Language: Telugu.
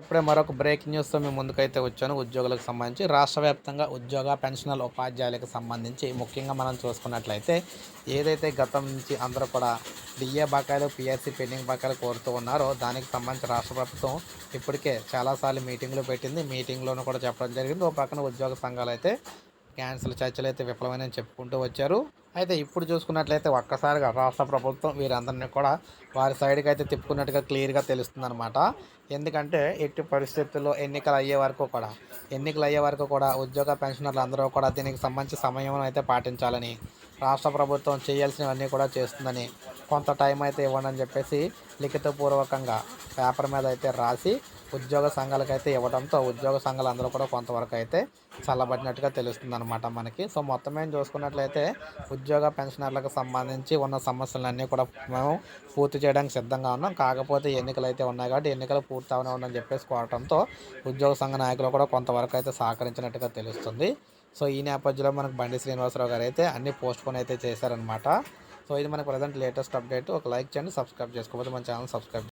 ఇప్పుడే మరొక బ్రేకింగ్ న్యూస్తో మేము ముందుకైతే వచ్చాను. ఉద్యోగులకు సంబంధించి రాష్ట్ర వ్యాప్తంగా ఉద్యోగ పెన్షనల్ ఉపాధ్యాయులకు సంబంధించి ముఖ్యంగా మనం చూసుకున్నట్లయితే ఏదైతే గతం నుంచి అందరూ కూడా డిఏ బకాయిలు పిఎస్సి పెండింగ్ బకాయిలు కోరుతూ ఉన్నారో దానికి సంబంధించి రాష్ట్ర ప్రభుత్వం ఇప్పటికే చాలాసార్లు మీటింగ్లు పెట్టింది. మీటింగ్లోనూ కూడా చెప్పడం జరిగింది. ఓ పక్కన ఉద్యోగ సంఘాలు అయితే క్యాన్సిల్ చర్చలు అయితే విఫలమైన చెప్పుకుంటూ వచ్చారు. అయితే ఇప్పుడు చూసుకున్నట్లయితే ఒక్కసారిగా రాష్ట్ర ప్రభుత్వం వీరందరినీ కూడా వారి సైడ్కి అయితే తిప్పుకున్నట్టుగా క్లియర్గా తెలుస్తుంది అనమాట ఎందుకంటే ఎట్టి పరిస్థితుల్లో ఎన్నికలు అయ్యే వరకు కూడా ఎన్నికలు అయ్యే వరకు కూడా ఉద్యోగ పెన్షనర్లు అందరూ కూడా దీనికి సంబంధించి సమయం అయితే పాటించాలని రాష్ట్ర ప్రభుత్వం చేయాల్సినవన్నీ కూడా చేస్తుందని కొంత టైం అయితే ఇవ్వండి అని చెప్పేసి లిఖితపూర్వకంగా పేపర్ మీద అయితే రాసి ఉద్యోగ సంఘాలకు అయితే ఇవ్వడంతో ఉద్యోగ సంఘాలు అందరూ కూడా కొంతవరకు అయితే చల్లబడినట్టుగా తెలుస్తుంది అనమాట మనకి. సో మొత్తం ఏం చూసుకున్నట్లయితే ఉద్యోగ పెన్షనర్లకు సంబంధించి ఉన్న సమస్యలన్నీ కూడా మేము పూర్తి చేయడానికి సిద్ధంగా ఉన్నాం. కాకపోతే ఎన్నికలు అయితే ఉన్నాయి కాబట్టి ఎన్నికలు పూర్తి అవనే ఉందని చెప్పేసి కోరటంతో ఉద్యోగ సంఘ నాయకులు కూడా కొంతవరకు అయితే సహకరించినట్టుగా తెలుస్తుంది. సో ఈ నేపథ్యంలో మనకు బండి శ్రీనివాసరావు గారు అయితే అన్ని పోస్ట్ పోన్ అయితే చేశారనమాట సో ఇది మనకు ప్రజెంట్ లేటెస్ట్ అప్డేట్. ఒక లైక్ చేయండి సబ్స్క్రైబ్ చేసుకోకపోతే మన ఛానల్ సబ్స్క్రైబ్